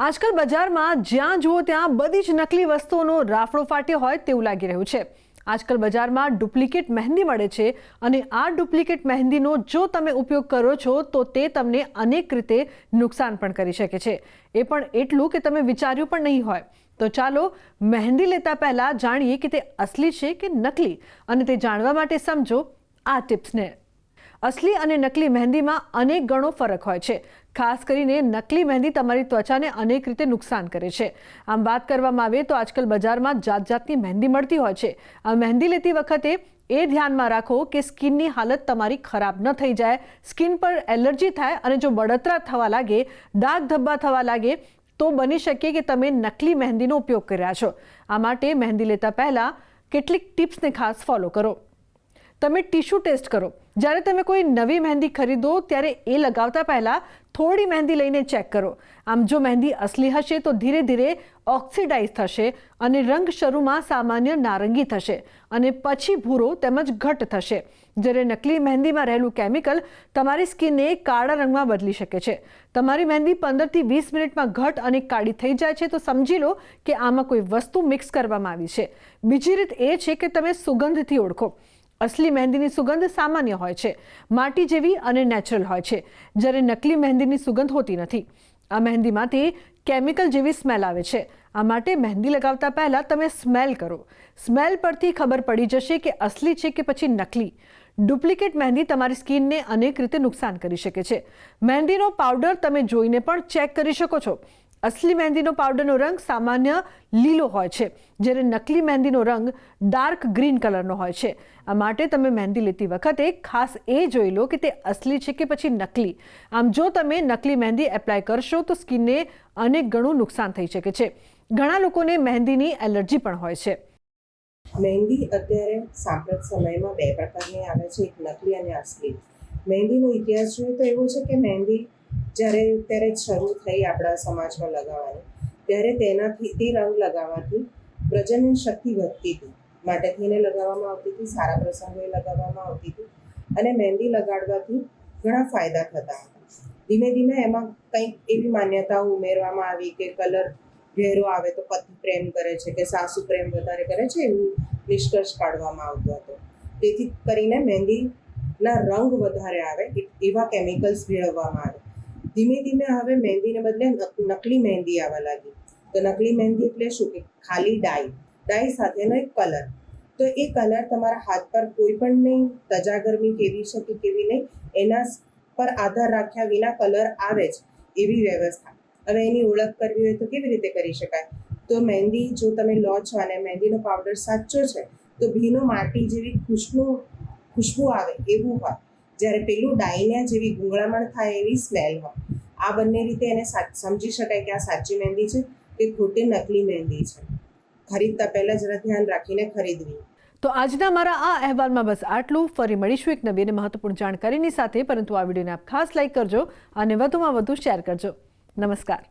આજકાલ બજારમાં જ્યાં જુઓ ત્યાં બધી જ નકલી વસ્તુઓનો રાફડો ફાટ્યો હોય તેવું લાગી રહ્યું છે. આજકાલ બજારમાં ડુપ્લિકેટ મહેંદી મળે છે અને આ ડુપ્લિકેટ મહેંદીનો જો તમે ઉપયોગ કરો છો તો તે તમને અનેક રીતે નુકસાન પણ કરી શકે છે. એ પણ એટલું કે તમે વિચાર્યું પણ નહીં હોય. તો ચાલો મહેંદી લેતા પહેલાં જાણીએ કે તે અસલી છે કે નકલી અને તે જાણવા માટે સમજો આ ટિપ્સને. અસલી અને નકલી મહેંદીમાં અનેક ગણો ફરક હોય છે. ખાસ કરીને નકલી મહેંદી તમારી ત્વચાને અનેક રીતે નુકસાન કરે છે. આમ વાત કરવામાં આવે તો આજકાલ બજારમાં જાત જાતની મહેંદી મળતી હોય છે. આ મહેંદી લેતી વખતે એ ધ્યાનમાં રાખો કે સ્કિનની હાલત તમારી ખરાબ ન થઈ જાય. સ્કિન પર એલર્જી થાય અને જો બળતરા થવા લાગે, ડાઘ ધબ્બા થવા લાગે, તો બની શકે કે તમે નકલી મહેંદીનો ઉપયોગ કર્યા છો. આ માટે મહેંદી લેતા પહેલાં કેટલીક ટિપ્સને ખાસ ફોલો કરો. તમે ટીશ્યુ ટેસ્ટ કરો. જ્યારે તમે કોઈ નવી મહેંદી ખરીદો, ત્યારે એ લગાવતા પહેલાં થોડી મહેંદી લઈને ચેક કરો. આમ જો મહેંદી અસલી હશે, તો ધીરે ધીરે ઓક્સિડાઇઝ થશે અને રંગ શરૂમાં સામાન્ય નારંગી થશે અને પછી ભૂરો તેમજ ઘટ થશે. જ્યારે નકલી મહેંદીમાં રહેલું કેમિકલ તમારી સ્કિનને કાળા રંગમાં બદલી શકે છે. તમારી મહેંદી પંદરથી વીસ મિનિટમાં ઘટ અને કાળી થઈ જાય છે, તો સમજી લો કે આમાં કોઈ વસ્તુ મિક્સ કરવામાં આવી છે. બીજી રીત એ છે કે તમે સુગંધથી ઓળખો. અસલી મહેંદીની સુગંધ સામાન્ય હોય છે, માટી જેવી અને નેચરલ હોય છે. જ્યારે નકલી મહેંદીની સુગંધ હોતી નથી. આ મહેંદીમાંથી કેમિકલ જેવી સ્મેલ આવે છે. આ માટે મહેંદી લગાવતા પહેલાં તમે સ્મેલ કરો. સ્મેલ પરથી ખબર પડી જશે કે અસલી છે કે પછી નકલી. ડુપ્લિકેટ મહેંદી તમારી સ્કિનને અનેક રીતે નુકસાન કરી શકે છે. મહેંદીનો પાવડર તમે જોઈને પણ ચેક કરી શકો છો. અસલી મહેંદીનો પાવડરનો રંગ સામાન્ય લીલો હોય છે, જ્યારે નકલી મહેંદીનો રંગ ડાર્ક ગ્રીન કલરનો હોય છે. આ માટે તમે મહેંદી લેતી વખતે ખાસ એ જોઈ લો કે તે અસલી છે કે પછી નકલી. આમ જો તમે નકલી મહેંદી એપ્લાય કરશો તો સ્કિનને અનેક ગણું નુકસાન થઈ શકે છે. ઘણા લોકોને મહેંદીની એલર્જી પણ હોય છે. મહેંદી અત્યારે સાંપ્રત સમયમાં બે પ્રકારની આવે છે, એક નકલી અને અસલી. મહેંદીનો ઇતિહાસ જોઈએ તો એવો છે કે મહેંદી જ્યારે ત્યારે શરૂ થઈ આપણા સમાજમાં લગાવવાની, ત્યારે તેનાથી તે રંગ લગાવવાથી પ્રજનન શક્તિ વધતી હતી. માટે થઈને લગાવવામાં આવતી હતી, સારા પ્રસંગોએ લગાવવામાં આવતી હતી અને મહેંદી લગાડવાથી ઘણા ફાયદા થતા હતા. ધીમે ધીમે એમાં કંઈક એવી માન્યતાઓ ઉમેરવામાં આવી કે કલર ઘેરો આવે તો પતિ પ્રેમ કરે છે કે સાસુ પ્રેમ વધારે કરે છે એવું નિષ્કર્ષ કાઢવામાં આવતો હતો. તેથી કરીને મહેંદીના રંગ વધારે આવે, એવા કેમિકલ્સ ભેળવવામાં આવે. ધીમે ધીમે હવે મહેંદીને બદલે નકલી મહેંદી આવવા લાગી. તો નકલી મહેંદી એટલે શું? કે ખાલી ડાઈ. ડાય સાથેનો એક કલર. તો એ કલર તમારા હાથ પર કોઈ પણ નહીં, તજાગરમી કેવી છે કે કેવી નહીં, એના પર આધાર રાખ્યા વિના કલર આવે જ એવી વ્યવસ્થા. હવે એની ઓળખ કરવી હોય તો કેવી રીતે કરી શકાય? તો મહેંદી જો તમે લો છો અને મહેંદીનો પાવડર સાચો છે, તો ભીનો માટી જેવી ખુશ્બુ ખુશ્બુ આવે એવું હોય. જ્યારે પેલું ડાયના જેવી ગુંગળામણ થાય એવી સ્મેલ હોય. આ બંને રીતે એને સમજી શકાય કે આ સાચી મહેંદી છે કે ખોટી નકલી મહેંદી છે. ખરીદતા પહેલાં જરા ધ્યાન રાખીને ખરીદવી. તો આજના મારા આ અહેવાલમાં બસ આટલું. ફરી મળીશું એક નવી અને મહત્વપૂર્ણ જાણકારીની સાથે. પરંતુ આ વિડીયોને આપ ખાસ લાઈક કરજો અને વધુમાં વધુ શેર કરજો. નમસ્કાર.